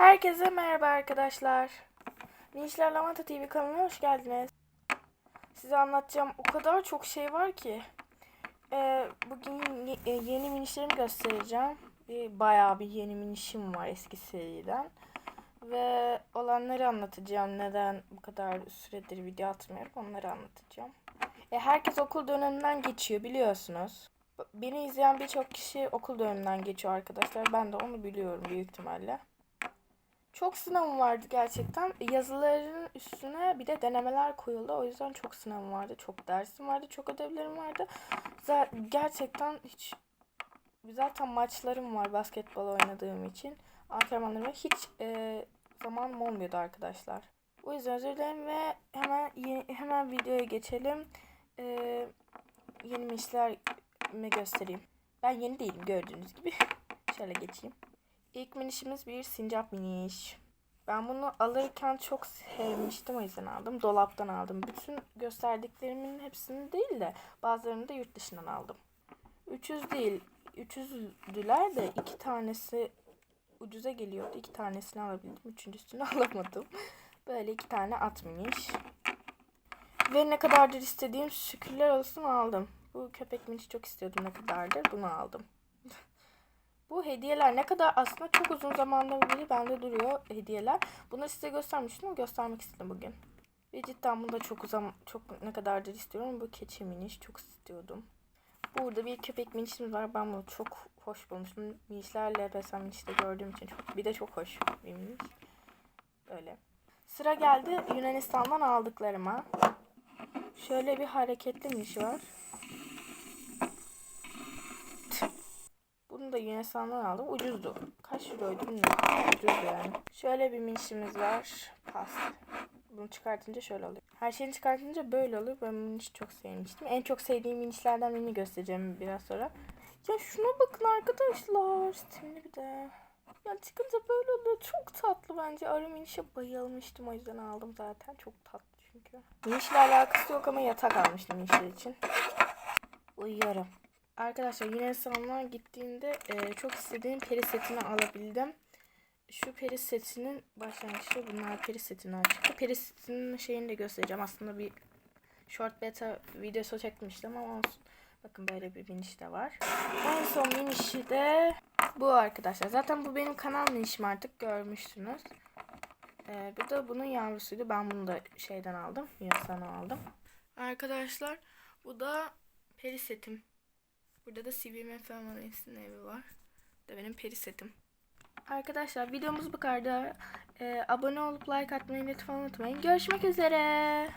Herkese merhaba arkadaşlar. Minişler Lavanta TV kanalına hoş geldiniz. Size anlatacağım o kadar çok şey var ki. Ee, bugün ye- e, yeni minişlerimi göstereceğim. Bir, bayağı bir yeni minişim var eski seriden. Ve olanları anlatacağım. Neden bu kadar süredir video atmıyorum onları anlatacağım. E, herkes okul döneminden geçiyor biliyorsunuz. Beni izleyen birçok kişi okul döneminden geçiyor arkadaşlar. Ben de onu biliyorum büyük ihtimalle. Çok sınavım vardı gerçekten. Yazıların üstüne bir de denemeler koyuldu. O yüzden çok sınavım vardı. Çok dersim vardı. Çok ödevlerim vardı. Gerçekten hiç zaten maçlarım var basketbol oynadığım için. Antrenmanlarıma hiç e, zamanım olmuyordu arkadaşlar. O yüzden özür dilerim ve hemen yeni, hemen videoya geçelim. E, yeni işlerimi göstereyim. Ben yeni değilim gördüğünüz gibi. Şöyle geçeyim. İlk minişimiz bir sincap miniş. Ben bunu alırken çok sevmiştim o yüzden aldım. Dolaptan aldım. Bütün gösterdiklerimin hepsini değil de bazılarını da yurt dışından aldım. 300 değil. 300'düler de iki tanesi ucuza geliyordu. İki tanesini alabildim. Üçüncüsünü alamadım. Böyle iki tane at miniş. Ve ne kadardır istediğim şükürler olsun aldım. Bu köpek miniş çok istiyordum ne kadardır. Bunu aldım. Hediyeler ne kadar aslında çok uzun zamandan beri bende duruyor hediyeler. Bunları size göstermiştim ama göstermek istedim bugün. Ve cidden bunu da çok uzun, çok ne kadardır istiyorum. Bu keçi miniş çok istiyordum. Burada bir köpek minişimiz var. Ben bunu çok hoş bulmuştum. Minişlerle beslenme minişte gördüğüm için çok bir de çok hoş bir miniş. Böyle. Sıra geldi Yunanistan'dan aldıklarıma. Şöyle bir hareketli miniş var. Bunu da Yunanistan'dan aldım. Ucuzdu. Kaç euroydu bilmiyorum. Ucuzdu yani. Şöyle bir minişimiz var. Pas. Bunu çıkartınca şöyle oluyor. Her şeyini çıkartınca böyle oluyor. Ben minişi çok sevmiştim. En çok sevdiğim minişlerden birini göstereceğim biraz sonra. Ya şuna bakın arkadaşlar. Simli bir de. Ya çıkınca böyle oluyor. Çok tatlı bence. Arı minişe bayılmıştım. O yüzden aldım zaten. Çok tatlı çünkü. Minişle alakası yok ama yatak almıştım minişler için. Uyuyorum. Arkadaşlar Yunanistan'a gittiğimde e, çok istediğim peri setini alabildim. Şu peri setinin başlangıçta bunlar peri setinden çıktı. Peri setinin şeyini de göstereceğim. Aslında bir short beta videosu çekmiştim ama olsun. Bakın böyle bir miniş de var. En son minişi de bu arkadaşlar. Zaten bu benim kanal minişim artık görmüşsünüz. Ee, bu da bunun yavrusuydu. Ben bunu da şeyden aldım. Yunanistan'dan aldım. Arkadaşlar bu da peri setim. Burada da CVM Family'sinin evi var. Da benim peri setim. Arkadaşlar videomuz bu kadar. Ee, abone olup like atmayı lütfen unutmayın. Görüşmek üzere.